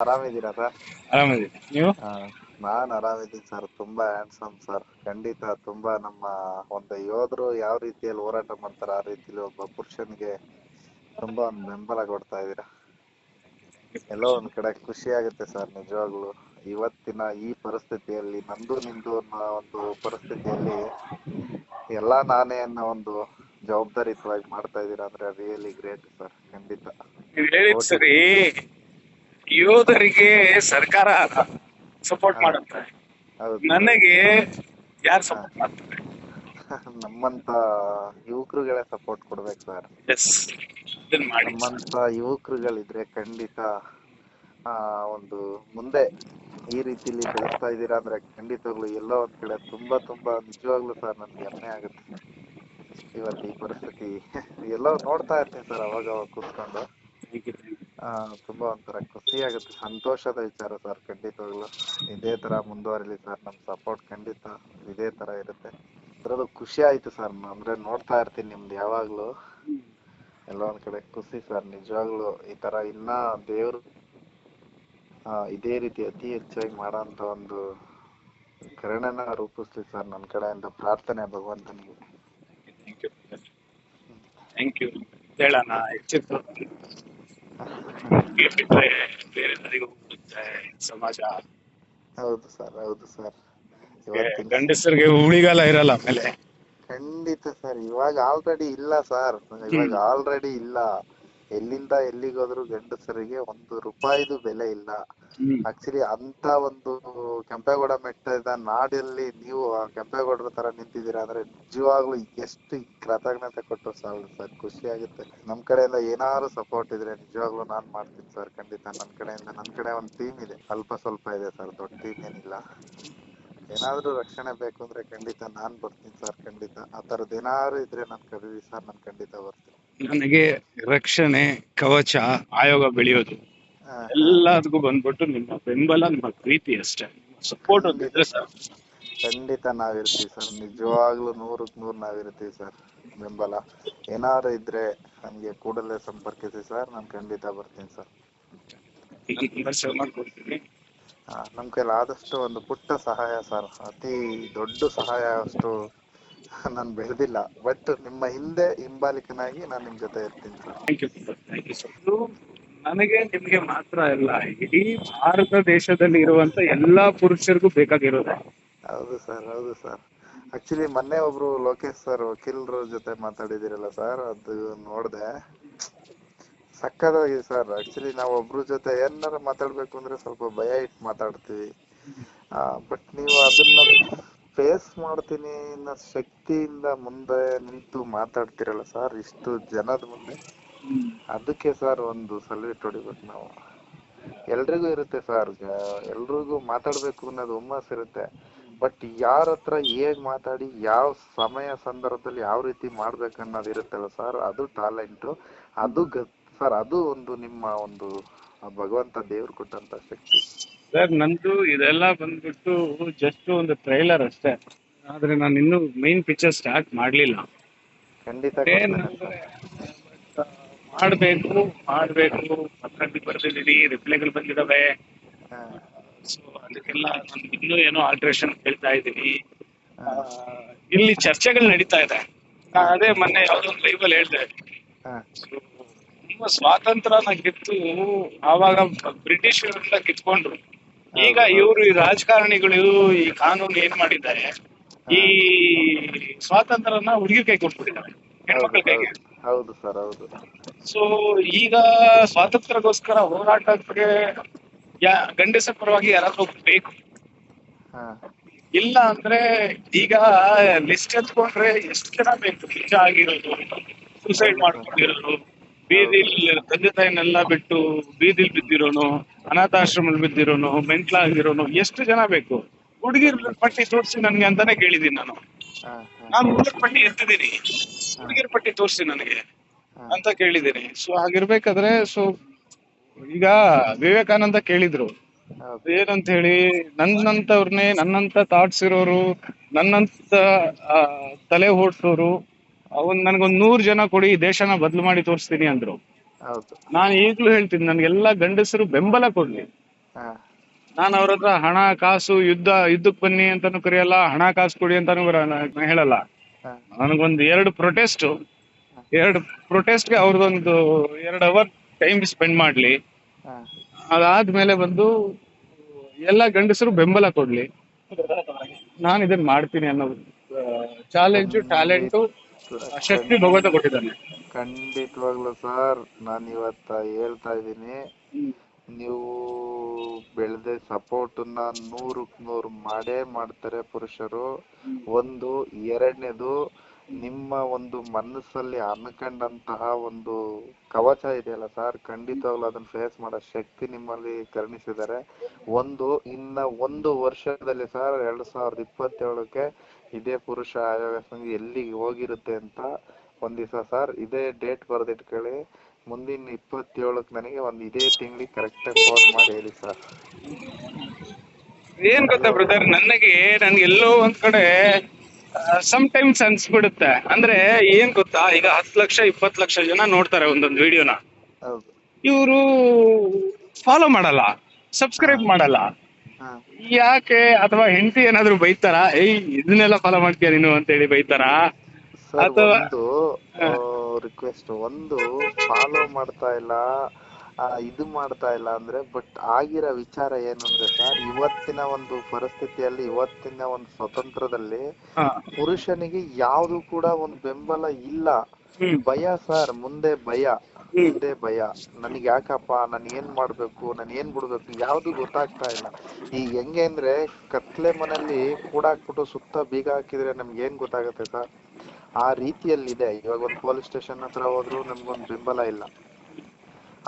ಆರಾಮಿದ್ದೀರಾ sir? ಆರಾಮಿದ್ದೀನಿ ನೀವು? ನಾನ್ ಆರಾಮಿದ್ದೀನಿ ಸರ್. ತುಂಬಾ ಹ್ಯಾಂಡ್ಸಮ್ ಸರ್. ಖಂಡಿತ ತುಂಬಾ ನಮ್ಮ ಒಂದು ಯೋಧರು ಯಾವ ರೀತಿಯಲ್ಲಿ ಹೋರಾಟ ಮಾಡ್ತಾರೆ ಆ ರೀತಿಯಲ್ಲಿ ಒಬ್ಬ ಪುರುಷನಿಗೆ ತುಂಬಾ ಒಂದು ಬೆಂಬಲ ಕೊಡ್ತಾ ಇದ್ದೀರಾ. ಎಲ್ಲೋ ಒಂದ್ ಕಡೆ ಖುಷಿ ಆಗುತ್ತೆ ಸರ್ ನಿಜವಾಗ್ಲು. ಇವತ್ತಿನ ಈ ಪರಿಸ್ಥಿತಿಯಲ್ಲಿ ನಂದು ನಿಂದು ಅನ್ನೋ ಒಂದು ಪರಿಸ್ಥಿತಿಯಲ್ಲಿ ಎಲ್ಲಾ ನಾನೇ ಅನ್ನೋ ಒಂದು ಜವಾಬ್ದಾರಿಯುತವಾಗಿ ಮಾಡ್ತಾ ಇದ್ದೀರಾ ಅಂದ್ರೆ ರಿಯಲಿ ಗ್ರೇಟ್ ಸರ್ ಖಂಡಿತ. ಸರಿ. ಯೋಧರಿಗೆ ಸರ್ಕಾರ ಸಪೋರ್ಟ್ ಮಾಡುತ್ತೆ. ನನಗೆ ಯಾರು ಸಪೋರ್ಟ್ ಮಾಡ್ತಾರೆ? ನಮ್ಮಂತ ಯುವಕರುಗಳೇ ಸಪೋರ್ಟ್ ಕೊಡ್ಬೇಕು ಸರ್ ನಮ್ಮಂತ ಯುವಕರುಗಳಿದ್ರೆ ಖಂಡಿತ ಆ ಒಂದು ಮುಂದೆ ಈ ರೀತಿಲಿ ಬೆಳೆಸ್ತಾ ಇದ್ದೀರಾ ಅಂದ್ರೆ ಖಂಡಿತವಾಗ್ಲು ಎಲ್ಲೋ ಒಂದ್ ಕಡೆ ತುಂಬಾ ತುಂಬಾ ನಿಜವಾಗ್ಲೂ ಸರ್ ನನ್ಗೆ ಹೆಮ್ಮೆ ಆಗುತ್ತೆ ಇವತ್ತು ಈ ಪರಿಸ್ಥಿತಿ ಎಲ್ಲೋ ನೋಡ್ತಾ ಇರ್ತೀನಿ ಸರ್ ಅವಾಗ ಅವಾಗ ಕೂತ್ಕೊಂಡು ತುಂಬಾ ಒಂಥರ ಖುಷಿ ಆಗುತ್ತೆ. ಸಂತೋಷದ ವಿಚಾರ ಸರ್ ಖಂಡಿತವಾಗ್ಲು ಇದೇ ತರ ಮುಂದುವರಿಲಿ ಸರ್, ನಮ್ ಸಪೋರ್ಟ್ ಖಂಡಿತ ಇದೇ ತರ ಇರುತ್ತೆ. ಅದ್ರದ್ದು ಖುಷಿ ಆಯ್ತು ಸರ್ ಅಂದ್ರೆ ನೋಡ್ತಾ ಇರ್ತೀನಿ ನಿಮ್ದು ಯಾವಾಗ್ಲೂ. ಎಲ್ಲ ಒಂದ್ ಕಡೆ ಖುಷಿ ಸರ್, ನಿಜವಾಗ್ಲು ಈ ತರ ಇನ್ನ ದೇವ್ರು ಇದೇ ರೀತಿ ಅತಿ ಹೆಚ್ಚಾಗಿ ಮಾಡೋಂತ ಒಂದು ಕರುಣೆನ ರೂಪಿಸ್ಲಿ ಸರ್ ನನ್ನ ಕಡೆಯಿಂದ ಪ್ರಾರ್ಥನೆ ಭಗವಂತನಿಗೆ. ಥ್ಯಾಂಕ್ ಯು ಹೇಳೋಣ ಹೆಚ್ಚಿತ್ತು ಬಿಟ್ರೆ ಬೇರೆ ನದಿಗೂ ಹೋಗುತ್ತೆ ಸಮಾಜ ಹೌದು ಸರ್. ಹೌದು ಸರ್ ಗಂಡಸರಿಗೆ ಉಳಿಗಾಲ ಇರಲ್ಲ ಆಮೇಲೆ. ಖಂಡಿತ ಸರ್ ಇವಾಗ ಆಲ್ರೆಡಿ ಇಲ್ಲ ಸರ್. ಇವಾಗ ಆಲ್ರೆಡಿ ಇಲ್ಲ. ಎಲ್ಲಿಂದ ಎಲ್ಲಿಗೋದ್ರು ಗಂಡಸರಿಗೆ ಒಂದು ರೂಪಾಯಿದು ಬೆಲೆ ಇಲ್ಲ. ಆಕ್ಚುಲಿ ಅಂತ ಒಂದು ಕೆಂಪೇಗೌಡ ಮೆಟ್ಟದ ನಾಡಲ್ಲಿ ನೀವು ಆ ಕೆಂಪೇಗೌಡರ ತರ ನಿಂತಿದ್ದೀರಾ ಅಂದ್ರೆ ನಿಜವಾಗ್ಲೂ ಎಷ್ಟು ಕೃತಜ್ಞತೆ ಕೊಟ್ರು ಸರ್ ಸರ್. ಖುಷಿ ಆಗುತ್ತೆ. ನಮ್ ಕಡೆಯಿಂದ ಏನಾದ್ರು ಸಪೋರ್ಟ್ ಇದ್ರೆ ನಿಜವಾಗ್ಲೂ ನಾನ್ ಮಾಡ್ತೀನಿ ಸರ್. ಖಂಡಿತ ನನ್ ಕಡೆಯಿಂದ ನನ್ ಕಡೆ ಒಂದ್ ಟೀಮ್ ಇದೆ. ಅಲ್ಪ ಸ್ವಲ್ಪ ಇದೆ ಸರ್ ದೊಡ್ಡ ಟೀಮ್ ಏನಿಲ್ಲ. ಏನಾದ್ರೂ ರಕ್ಷಣೆ ಬೇಕು ಅಂದ್ರೆ ಖಂಡಿತ ನಾನ್ ಬರ್ತೀನಿ ಸರ್ ಖಂಡಿತ. ಆ ತರದ್ ಏನಾದ್ರು ಇದ್ರೆ ನಾನ್ ಕರೀರಿ ಸರ್ ನಾನ್ ಖಂಡಿತ ಬರ್ತೀನಿ. ನನಗೆ ರಕ್ಷಣೆ ಕವಚ ಆಯೋಗ ಬೆಳೆಯೋದು. ಎಲ್ಲದಕ್ಕೂ ಬಂದ್ಬಿಟ್ಟು ನಿಮ್ಮ ಬೆಂಬಲ ನಿಮ್ಮ ಪ್ರೀತಿ ಅಷ್ಟೇ. ಸಪೋರ್ಟ್ ಒಂದಿದ್ರೆ ಸರ್ ಖಂಡಿತ ನಾವಿರ್ತೀವಿ ಸರ್. ನಿಜವಾಗ್ಲೂ ನೂರಕ್ ನೂರ್ ನಾವಿರ್ತೀವಿ ಸರ್. ಬೆಂಬಲ. ಏನಾದ್ರು ಇದ್ರೆ ನಮ್ಗೆ ಕೂಡಲೇ ಸಂಪರ್ಕಿಸಿ ಸರ್. ನಾನ್ ಖಂಡಿತ ಬರ್ತೀನಿ ಸರ್. ನಮ್ ಕೈಲಿ ಆದಷ್ಟು ಒಂದು ಪುಟ್ಟ ಸಹಾಯ ಸರ್. ಅತಿ ದೊಡ್ಡ ಸಹಾಯ ಅಷ್ಟು ನಾನ್ ಬೆಳೆದಿಲ್ಲ. ಬಟ್ ನಿಮ್ಮ ಹಿಂದೆ ಹಿಂಬಾಲಿಕನಾಗಿ ನಾನು ನಿಮ್ ಜೊತೆ ಇರ್ತೀನಿ sir. Thank you thank you sir ನನಗೆ ನಿಮ್ಗೆ ಮಾತ್ರ ಅಲ್ಲ ಇಡೀ ಭಾರತ ದೇಶದಲ್ಲಿ ಇರುವಂತ ಎಲ್ಲಾ ಪುರುಷರಿಗೂ ಬೇಕಾಗಿರೋದು. ಹೌದು ಸರ್ ಹೌದು ಸರ್. ಆಕ್ಚುಲಿ ಮೊನ್ನೆ ಒಬ್ರು ಲೋಕೇಶ್ ಸರ್ ವಕೀಲರ ಜೊತೆ ಮಾತಾಡಿದಿರಲ್ಲ ಸರ್ ಅದು ನೋಡ್ದೆ. ಸಕ್ಕದಾಗಿದೆ ಸರ್. ಆಕ್ಚುಲಿ ನಾವು ಒಬ್ರ ಜೊತೆ ಏನಾರ ಮಾತಾಡ್ಬೇಕು ಅಂದ್ರೆ ಸ್ವಲ್ಪ ಭಯ ಇಟ್ಟು ಮಾತಾಡ್ತೀವಿ. ಬಟ್ ನೀವು ಅದನ್ನ ಫೇಸ್ ಮಾಡ್ತೀನಿ ಅನ್ನೋ ಶಕ್ತಿಯಿಂದ ಮುಂದೆ ನಿಂತು ಮಾತಾಡ್ತಿರಲ್ಲ ಸರ್ ಇಷ್ಟು ಜನದ ಮುಂದೆ. ಅದಕ್ಕೆ ಸರ್ ಒಂದು ಸಲ್ಯೂಟ್ ಹೊಡಿಬೇಕು ನಾವು. ಎಲ್ರಿಗೂ ಇರುತ್ತೆ ಸರ್ ಎಲ್ರಿಗೂ ಮಾತಾಡ್ಬೇಕು ಅನ್ನೋದು ಹುಮ್ಮಸ್ ಇರುತ್ತೆ. ಬಟ್ ಯಾರ ಹತ್ರ ಹೇಗ್ ಮಾತಾಡಿ, ಯಾವ ಸಮಯ ಸಂದರ್ಭದಲ್ಲಿ ಯಾವ ರೀತಿ ಮಾಡ್ಬೇಕು ಅನ್ನೋದು ಇರುತ್ತಲ್ಲ ಸರ್ ಅದು ಟ್ಯಾಲೆಂಟ್ ಅದು ಸರ್ ಅದು ಒಂದು ನಿಮ್ಮ ಒಂದು ಭಗವಂತ ದೇವ್ರು ಕೊಟ್ಟಂತ ಶಕ್ತಿ. ಸರ್ ನಂದು ಇದೆಲ್ಲ ಬಂದ್ಬಿಟ್ಟು ಜಸ್ಟ್ ಒಂದು ಟ್ರೈಲರ್ ಅಷ್ಟೇ. ಆದ್ರೆ ನಾನು ಇನ್ನೂ ಮೈನ್ ಪಿಕ್ಚರ್ ಸ್ಟಾರ್ಟ್ ಮಾಡ್ಲಿಲ್ಲ. ಖಂಡಿತ ಮಾಡ್ಬೇಕು ಮಾಡ್ಬೇಕು. ಬರ್ದಿದ್ದೀನಿ ರಿಪ್ಲೈಗಳು ಬಂದಿದಾವೆ. ಸೊ ಅದಕ್ಕೆಲ್ಲ ನಾನು ಇನ್ನೂ ಏನೋ ಆಲ್ಟ್ರೇಷನ್ ಹೇಳ್ತಾ ಇದ್ದೀನಿ. ಇಲ್ಲಿ ಚರ್ಚೆಗಳು ನಡೀತಾ ಇದೆ. ಅದೇ ಮೊನ್ನೆ ಯಾವ್ದೋ ಒಂದು ಲೈವ್ ಅಲ್ಲಿ ಹೇಳ್ದೆ. ನಿಮ್ಮ ಸ್ವಾತಂತ್ರ್ಯನ ಕಿತ್ತು ಆವಾಗ ಬ್ರಿಟಿಷರಿಂದ ಕಿತ್ಕೊಂಡ್ರು ಈಗ ಇವರು ಈ ರಾಜಕಾರಣಿಗಳು ಈ ಕಾನೂನು ಏನ್ ಮಾಡಿದ್ದಾರೆ ಈ ಸ್ವಾತಂತ್ರ್ಯನ ಹುಡುಗಿ ಕೈ ಕೊಟ್ಬಿಟ್ಟಿದ್ದಾರೆ ಹೆಣ್ಮಕ್ಳ ಕೈಗೆ. ಹೌದು. ಸರ್ ಹೌದು. ಸೊ ಈಗ ಸ್ವಾತಂತ್ರ್ಯಕ್ಕೋಸ್ಕರ ಹೋರಾಟಕ್ಕೆ ಗಂಡಸ ಗಂಡಸರ ಪರವಾಗಿ ಯಾರಾದ್ರೂ ಬೇಕು ಇಲ್ಲ ಅಂದ್ರೆ ಈಗ ಲಿಸ್ಟ್ ಎತ್ಕೊಂಡ್ರೆ ಎಷ್ಟು ಜನ ಬೇಕು? ನಿಜ ಆಗಿರೋದು ಸುಸೈಡ್ ಮಾಡ್ಕೊಂಡಿರೋರು ಬೀದಿಲ್ ತಂದೆ ತಾಯಿನೆಲ್ಲ ಬಿಟ್ಟು ಬೀದಿಲ್ ಬಿದ್ದಿರೋನು ಅನಾಥಾಶ್ರಮದಲ್ಲಿ ಬಿದ್ದಿರೋನು ಮೆಂಟ್ಲಾಗಿರೋನು ಎಷ್ಟು ಜನ ಬೇಕು? ಹುಡುಗಿರ್ ಪಟ್ಟಿ ತೋರಿಸಿ ನನ್ಗೆ ಅಂತಾನೆ ಕೇಳಿದೀನಿ ನಾನು. ನಾನು ಹುಡುಗರ ಪಟ್ಟಿ ಎತ್ತಿದ್ದೀನಿ. ಹುಡುಗಿರ್ ಪಟ್ಟಿ ತೋರಿಸಿ ನನಗೆ ಅಂತ ಕೇಳಿದ್ದೀನಿ. ಸೊ ಹಾಗಿರ್ಬೇಕಾದ್ರೆ ಸೊ ಈಗ ವಿವೇಕಾನಂದ ಕೇಳಿದ್ರು. ಏನಂತ ಹೇಳಿ ನನ್ನಂತವ್ರನ್ನೇ ನನ್ನಂತ ಥಾಟ್ಸ್ ಇರೋರು ನನ್ನಂತ ತಲೆ ಓಡ್ಸೋರು ಅವನ್ ನನ್ಗೊಂದ್ ನೂರ್ ಜನ ಕೊಡಿ ದೇಶನ ಬದಲು ಮಾಡಿ ತೋರಿಸ್ತೀನಿ ಅಂದ್ರು. ಹೌದು. ನಾನು ಈಗ್ಲೂ ಹೇಳ್ತೀನಿ ನನ್ಗೆಲ್ಲಾ ಗಂಡಸರು ಬೆಂಬಲ ಕೊಡ್ಲಿ. ನಾನು ಅವ್ರ ಹತ್ರ ಹಣ ಕಾಸು ಯುದ್ಧ ಯುದ್ಧಕ್ಕೆ ಬನ್ನಿ ಅಂತಾನು ಕರೆಯಲ್ಲ ಹಣ ಕಾಸು ಕೊಡಿ ಅಂತಾನು ಹೇಳಲ್ಲ. ನನಗೊಂದು ಎರಡು ಪ್ರೊಟೆಸ್ಟ್ ಎರಡು ಪ್ರೊಟೆಸ್ಟ್ಗೆ ಅವ್ರದೊಂದು ಎರಡು ಅವರ್ ಟೈಮ್ ಸ್ಪೆಂಡ್ ಮಾಡ್ಲಿ. ಅದಾದ್ಮೇಲೆ ಬಂದು ಎಲ್ಲ ಗಂಡಸರು ಬೆಂಬಲ ಕೊಡ್ಲಿ. ನಾನು ಇದನ್ನ ಮಾಡ್ತೀನಿ ಅನ್ನೋ ಚಾಲೆಂಜು ಟ್ಯಾಲೆಂಟು ಶಕ್ತಿ ಖಂಡಿತವಾಗ್ಲು ಸರ್, ನಾನು ಇವತ್ತ ಹೇಳ್ತಾ ಇದ್ದೀನಿ. ನೀವು ಬೆಳೆದೆ ಸಪೋರ್ಟ್ನ ನೂರಕ್ ನೂರು ಮಾಡೇ ಮಾಡ್ತಾರೆ ಪುರುಷರು. ಒಂದು, ಎರಡನೇದು ನಿಮ್ಮ ಒಂದು ಮನಸ್ಸಲ್ಲಿ ಅನ್ಕೊಂಡಂತಹ ಒಂದು ಕವಚ ಇದೆಯಲ್ಲ ಸರ್? ಖಂಡಿತವಾಗ್ಲೂ ಅದನ್ನ ಫೇಸ್ ಮಾಡೋ ಶಕ್ತಿ ನಿಮ್ಮಲ್ಲಿ ಕರುಣಿಸಿದ್ದಾರೆ ಒಂದು, ಇನ್ನ ಒಂದು ವರ್ಷದಲ್ಲಿ ಸರ್, ಎರಡ್ ಸಾವಿರದ ಇಪ್ಪತ್ತೇಳಕ್ಕೆ ಇದೇ ಪುರುಷ ಆಯೋಗ ಸಂಘ ಎಲ್ಲಿಗೆ ಹೋಗಿರುತ್ತೆ ಅಂತ ಒಂದ್ ದಿವಸ ಸರ್, ಇದೇ ಡೇಟ್ ಬರೆದಿಟ್ಕೊಳ್ಳಿ ಮುಂದಿನ ಇಪ್ಪತ್ತೇಳಕ್ ನನಗೆ ಒಂದು ಇದೇ ತಿಂಗಳಿಗೆ ಕರೆಕ್ಟ್ ಆಗಿ ಫೋನ್ ಮಾಡಿ ಹೇಳಿ ಸರ್. ಏನ್ ಗೊತ್ತಾ ಬ್ರದರ್ ನನಗೆ, ನನ್ಗೆ ಎಲ್ಲೋ ಒಂದ್ ಕಡೆ ಸಮ್ ಟೈಮ್ಸ್ ಅನ್ಸ್ಬಿಡುತ್ತೆ. ಅಂದ್ರೆ ಏನ್ ಗೊತ್ತಾ? ಈಗ ಹತ್ತು ಲಕ್ಷ ಇಪ್ಪತ್ತು ಲಕ್ಷ ಜನ ನೋಡ್ತಾರೆ ಒಂದೊಂದು ವಿಡಿಯೋನ. ಇವರು ಫಾಲೋ ಮಾಡಲ್ಲ ಸಬ್ಸ್ಕ್ರೈಬ್ ಮಾಡಲ್ಲ. ಯಾಕೆ? ಅಥವಾ ಹೆಂಡತಿ ಏನಾದ್ರು ಬೈತಾರ? ಏಯ್ ಇದನ್ನೆಲ್ಲ ಫಾಲೋ ಮಾಡ್ತೀಯ ನೀನು ಅಂತೇಳಿ ಬೈತಾರ? ಸರ್ ಅಥವಾ- ಒಂದು ರಿಕ್ವೆಸ್ಟ್ ಒಂದು ಫಾಲೋ ಮಾಡ್ತಾ ಇಲ್ಲ. ಇದು ಮಾಡ್ತಾ ಇಲ್ಲ ಅಂದ್ರೆ ಬಟ್ ಆಗಿರೋ ವಿಚಾರ ಏನು ಅಂದ್ರೆ ಸರ್ ಇವತ್ತಿನ ಒಂದು ಪರಿಸ್ಥಿತಿಯಲ್ಲಿ ಇವತ್ತಿನ ಒಂದು ಸ್ವತಂತ್ರದಲ್ಲಿ ಪುರುಷನಿಗೆ ಯಾವ್ದು ಕೂಡ ಒಂದು ಬೆಂಬಲ ಇಲ್ಲ. ಭಯ ಸರ್ ಮುಂದೆ ಭಯ ಮುಂದೆ ಭಯ. ನನಗೆ ಯಾಕಪ್ಪ ನಾನು ಏನ್ ಮಾಡ್ಬೇಕು ನಾನು ಏನ್ ಬಿಡ್ಬೇಕು ಯಾವ್ದು ಗೊತ್ತಾಗ್ತಾ ಇಲ್ಲ. ಈಗ ಹೆಂಗೆ ಅಂದ್ರೆ ಕತ್ಲೆ ಮನೆಯಲ್ಲಿ ಕೂಡಾಕ್ಬಿಟ್ಟು ಸುತ್ತ ಬೀಗ ಹಾಕಿದ್ರೆ ನಮ್ಗೆ ಏನ್ ಗೊತ್ತಾಗುತ್ತೆ ಸರ್ ಆ ರೀತಿಯಲ್ಲಿದೆ. ಇವಾಗ ಒಂದು ಪೊಲೀಸ್ ಸ್ಟೇಷನ್ ಹತ್ರ ಹೋದ್ರು ನಮ್ಗೊಂದು ಬೆಂಬಲ ಇಲ್ಲ.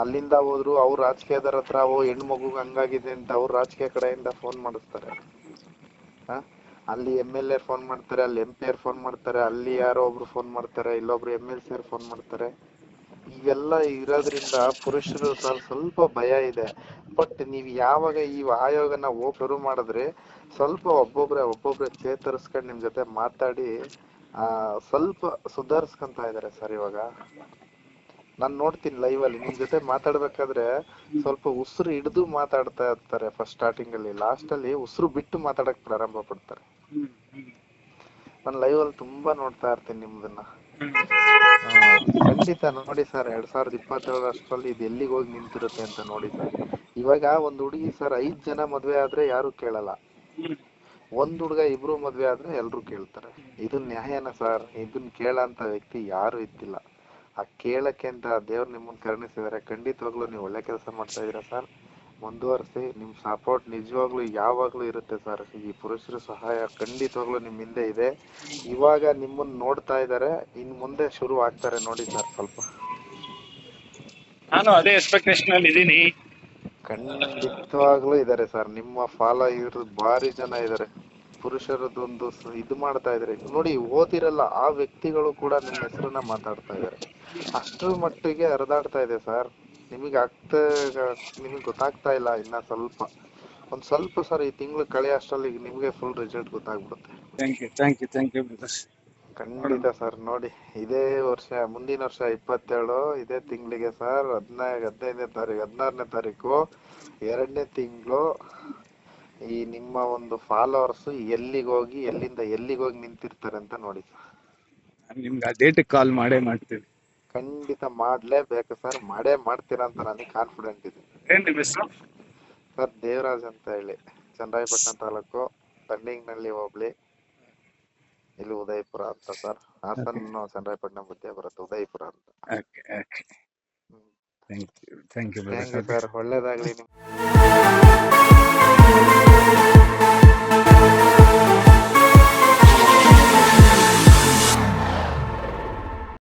ಅಲ್ಲಿಂದ ಹೋದ್ರು, ಅವ್ರ ರಾಜಕೀಯದವ್ರ ಹತ್ರ, ಓ, ಹೆಣ್ಣು ಮಗು ಹಂಗಾಗಿದೆ ಅಂತ ಅವ್ರ ರಾಜಕೀಯ ಕಡೆಯಿಂದ ಫೋನ್ ಮಾಡಿಸ್ತಾರೆ? ಅಲ್ಲಿ ಎಂ ಎಲ್ ಎ ಫೋನ್ ಮಾಡ್ತಾರೆ, ಅಲ್ಲಿ ಎಂ ಪಿ ಆರ್ ಫೋನ್ ಮಾಡ್ತಾರೆ, ಅಲ್ಲಿ ಯಾರೋ ಒಬ್ರು ಫೋನ್ ಮಾಡ್ತಾರೆ, ಇಲ್ಲೊಬ್ರು ಎಂ ಎಲ್ ಸಿ ಫೋನ್ ಮಾಡ್ತಾರೆ. ಇವೆಲ್ಲ ಇರೋದ್ರಿಂದ ಪುರುಷರು ಸ್ವಲ್ಪ ಸ್ವಲ್ಪ ಭಯ ಇದೆ. ಬಟ್ ನೀವ್ ಯಾವಾಗ ಈ ಆಯೋಗನ ಹೋಗ್ ಶುರು ಮಾಡಿದ್ರೆ ಸ್ವಲ್ಪ ಒಬ್ಬೊಬ್ರೆ ಒಬ್ಬೊಬ್ರೆ ಚೇತರಿಸ್ಕೊಂಡ್ ನಿಮ್ ಜೊತೆ ಮಾತಾಡಿ, ಆ, ಸ್ವಲ್ಪ ಸುಧಾರಿಸ್ಕೊಂತ ಇದಾರೆ ಸರ್ ಇವಾಗ. ನಾನ್ ನೋಡ್ತೀನಿ ಲೈವ್ ಅಲ್ಲಿ ನಿಮ್ ಜೊತೆ ಮಾತಾಡ್ಬೇಕಾದ್ರೆ ಸ್ವಲ್ಪ ಉಸಿರು ಹಿಡಿದು ಮಾತಾಡ್ತಾ ಇರ್ತಾರೆ ಫಸ್ಟ್ ಸ್ಟಾರ್ಟಿಂಗ್ ಅಲ್ಲಿ. ಲಾಸ್ಟ್ ಅಲ್ಲಿ ಉಸಿರು ಬಿಟ್ಟು ಮಾತಾಡಕ್ ಪ್ರಾರಂಭ ಪಡ್ತಾರೆ. ನಾನು ಲೈವ್ ಅಲ್ಲಿ ತುಂಬಾ ನೋಡ್ತಾ ಇರ್ತೀನಿ ನಿಮ್ದನ್ನ. ಖಂಡಿತ ನೋಡಿ ಸರ್ ಎರಡ್ ಸಾವಿರದ ಇಪ್ಪತ್ತೇಳರ ಅಷ್ಟರಲ್ಲಿ ಇದು ಎಲ್ಲಿಗೆ ಹೋಗಿ ನಿಂತಿರುತ್ತೆ ಅಂತ ನೋಡಿ ಸರ್ ಇವಾಗ ಒಂದ್ ಹುಡುಗಿ ಸರ್ ಐದ್ ಜನ ಮದ್ವೆ ಆದ್ರೆ ಯಾರು ಕೇಳಲ್ಲ. ಒಂದ್ ಹುಡುಗ ಇಬ್ರು ಮದ್ವೆ ಆದ್ರೆ ಎಲ್ರು ಕೇಳ್ತಾರೆ. ಇದು ನ್ಯಾಯನ ಸರ್ ಇದನ್ ಕೇಳಂತ ವ್ಯಕ್ತಿ ಯಾರು ಇದ್ದಿಲ್ಲ. ಆ ಕೇಳಕ್ಕೆ ಅಂತ ದೇವ್ರು ನಿಮ್ಮನ್ನು ಕರುಣಿಸಿದಾರೆ ಖಂಡಿತವಾಗ್ಲೂ ನೀವು ಒಳ್ಳೆ ಕೆಲಸ ಮಾಡ್ತಾ ಇದೀರಾ ಸರ್. ಮುಂದುವರಿಸಿ ನಿಮ್ ಸಪೋರ್ಟ್ ನಿಜವಾಗ್ಲೂ ಯಾವಾಗ್ಲೂ ಇರುತ್ತೆ ಸರ್. ಈ ಪುರುಷರ ಸಹಾಯ ಖಂಡಿತವಾಗ್ಲೂ ನಿಮ್ ಹಿಂದೆ ಇದೆ. ಇವಾಗ ನಿಮ್ಮನ್ನ ನೋಡ್ತಾ ಇದಾರೆ ಇನ್ ಮುಂದೆ ಶುರು ಆಗ್ತಾರೆ ನೋಡಿ ಸರ್ ಸ್ವಲ್ಪ. ನಾನು ಅದೇ ಎಕ್ಸ್ಪೆಕ್ಟೇಷನ್ ಅಲ್ಲಿ ಇದೀನಿ ಖಂಡಿತವಾಗ್ಲೂ ಇದಾರೆ ಸರ್. ನಿಮ್ಮ ಫಾಲೋ ಇವ್ರು ಭಾರಿ ಜನ ಇದಾರೆ ಪುರುಷರದೊಂದು ಇದು ಮಾಡ್ತಾ ಇದ್ರೆ ನೋಡಿ ಓದಿರಲ್ಲ ಆ ವ್ಯಕ್ತಿಗಳು ಕೂಡ ನಿಮ್ಮ ಹೆಸರನ್ನ ಮಾತಾಡ್ತಾ ಇದಾರೆ ಅಷ್ಟ್ರ ಮಟ್ಟಿಗೆ ಹರಿದಾಡ್ತಾ ಇದೆ ಸರ್. ನಿಮಗೆ ಆಗ್ತಾ ನಿಮಗೆ ಗೊತ್ತಾಗ್ತಾ ಇಲ್ಲ ಇನ್ನ ಸ್ವಲ್ಪ. ಒಂದ್ ಸ್ವಲ್ಪ ಸರ್ ಈ ತಿಂಗಳು ಕಳೆ ಅಷ್ಟರಲ್ಲಿ ನಿಮ್ಗೆ ಫುಲ್ ರಿಸಲ್ಟ್ ಗೊತ್ತಾಗ್ಬಿಡುತ್ತೆ. Thank you thank you thank you brothers ಖಂಡಿತ ಸರ್. ನೋಡಿ ಇದೇ ವರ್ಷ ಮುಂದಿನ ವರ್ಷ ಇಪ್ಪತ್ತೇಳು ಇದೇ ತಿಂಗಳಿಗೆ ಸರ್ ಹದಿನೈದು ಹದಿನೈದನೇ ತಾರೀಕು ಹದಿನಾರನೇ ತಾರೀಕು ಎರಡನೇ ತಿಂಗಳು ಈ ನಿಮ್ಮ ಒಂದು ಫಾಲೋವರ್ಸ್ ಎಲ್ಲಿಗೆ ಹೋಗಿ ಎಲ್ಲಿಂದ ಎಲ್ಲಿಗೆ ಹೋಗಿ ನಿಂತಿರ್ತಾರೆ ಅಂತ ನೋಡಿ ನಿಮ್ಗೆ ಆ ಕಾಲ್ ಮಾಡೇ ಮಾಡ್ತೀವಿ ಖಂಡಿತ ಮಾಡ್ಲೇಬೇಕು ಸರ್ ಮಾಡೇ ಮಾಡ್ತೀರಾ ಅಂತ ನನಗೆ ಕಾನ್ಫಿಡೆಂಟ್ ಇದೆ ಏನ್ ನಿಮ್ಮ ಹೆಸರು? ಸರ್ ದೇವರಾಜ್ ಅಂತ ಹೇಳಿ. ಚನ್ನರಾಯಪಟ್ಟಣ ತಾಲೂಕು ದಂಡಿಂಗ್ನಲ್ಲಿ ಹೋಗ್ಲಿ ಇಲ್ಲಿ ಉದಯಪುರ ಅಂತ ಸರ್ ಹಾಸನ ಚನ್ನರಾಯಪಟ್ಟಣ ಮಧ್ಯೆ ಬರುತ್ತೆ ಉದಯಪುರ ಅಂತ. Okay okay thank you thank you sir ಒಳ್ಳೇದಾಗ್ಲಿ ನಿಮ್